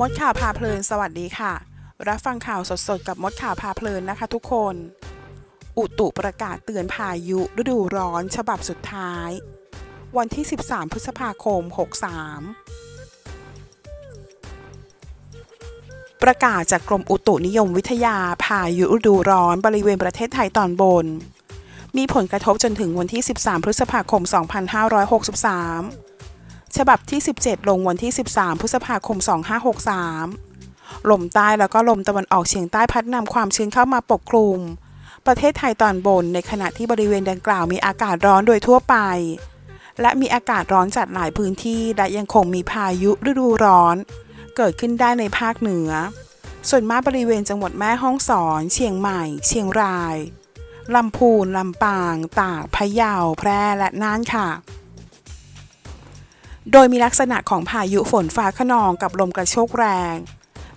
มดข่าวพาเพลินสวัสดีค่ะ รับฟังข่าวสดๆ กับมดข่าวพาเพลินนะคะทุกคน อุตุประกาศเตือนพายุฤดูร้อนฉบับสุดท้าย วันที่ 13 พฤษภาคม 63 ประกาศจากกรมอุตุนิยมวิทยาพายุฤดูร้อนบริเวณประเทศไทยตอนบน มีผลกระทบจนถึงวันที่ 13 พฤษภาคม 2563 ฉบับที่ 17 ลงวันที่ 13 พฤษภาคม 2563 ลมใต้แล้วก็ลมตะวันออกเฉียงใต้พัดนำความชื้นเข้ามาปกคลุม ประเทศไทยตอนบนในขณะที่บริเวณดังกล่าวมีอากาศร้อนโดยทั่วไป และมีอากาศร้อนจัดหลายพื้นที่และยังคงมีพายุฤดูร้อน เกิดขึ้นได้ในภาคเหนือ ส่วนมากบริเวณจังหวัดแม่ฮ่องสอน เชียงใหม่ เชียงรายลำพูน ลำปาง ตาก พะเยา แพร่ และน่านค่ะ โดยมีลักษณะของพายุฝนฟ้าขนองกับลมกระโชกแรง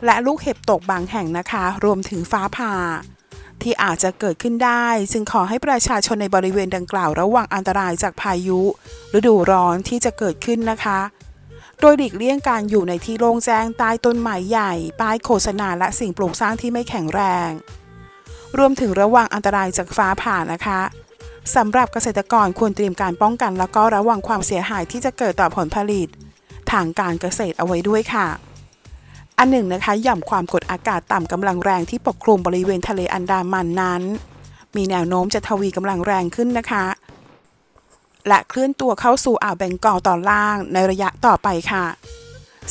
และลูกเห็บตกบางแห่งนะคะ รวมถึงฟ้าผ่า ที่อาจจะเกิดขึ้นได้ จึงขอให้ประชาชนในบริเวณดังกล่าวระวังอันตรายจากพายุ ฤดูร้อนที่จะเกิดขึ้นนะคะ โดยหลีกเลี่ยงการอยู่ในที่โล่งแจ้งใต้ต้นไม้ใหญ่ ป้ายโฆษณาและสิ่งปลูกสร้างที่ไม่แข็งแรง รวมถึงระวังอันตรายจากฟ้าผ่านะคะ สำหรับเกษตรกรควรเตรียมการป้องกัน แล้วก็ระวังความเสียหายที่จะเกิดต่อผลผลิต ทางการเกษตรเอาไว้ด้วยค่ะ อันหนึ่งนะคะหย่อมความกดอากาศต่ำกำลังแรงที่ปกคลุมบริเวณทะเลอันดามันนั้น มีแนวโน้มจะทวีกำลังแรงขึ้นนะคะ และเคลื่อนตัวเข้าสู่อ่าวเบงกอลตอนล่างในระยะต่อไปค่ะ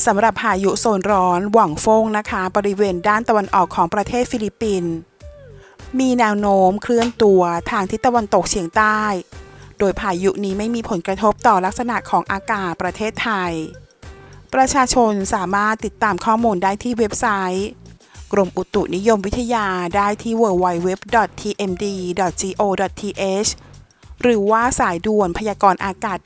สำหรับพายุโซนร้อนหว่างฟงนะคะ บริเวณด้านตะวันออกของประเทศฟิลิปปินส์ มีแนวโน้มเคลื่อนตัวทางทิศตะวันตกเฉียงใต้ โดยพายุนี้ไม่มีผลกระทบต่อลักษณะของอากาศประเทศไทย ประชาชนสามารถติดตามข้อมูลได้ที่เว็บไซต์ กรมอุตุนิยมวิทยาได้ที่ www.tmd.go.th หรือว่าสายด่วนพยากรณ์อากาศ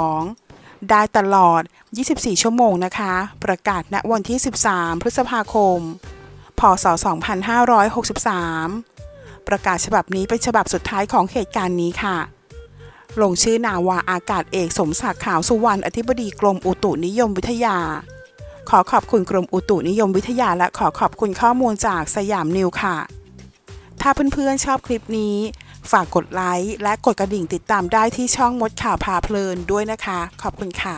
1182 ได้ตลอด 24 ชั่วโมงนะคะ ประกาศณวันที่ 13 พฤษภาคม พศ 2563 ประกาศฉบับนี้เป็นฉบับสุดท้ายของเหตุการณ์นี้ค่ะ ลงชื่อนาวาอากาศเอกสมศักดิ์ขาวสุวรรณอธิบดีกรมอุตุนิยมวิทยา ขอขอบคุณกรมอุตุนิยมวิทยา และขอขอบคุณข้อมูลจากสยามนิวค่ะ ถ้าเพื่อนๆชอบคลิปนี้ ฝากกดไลค์และกดกระดิ่งติดตามได้ที่ช่องมดข่าวพาเพลินด้วยนะคะ ขอบคุณค่ะ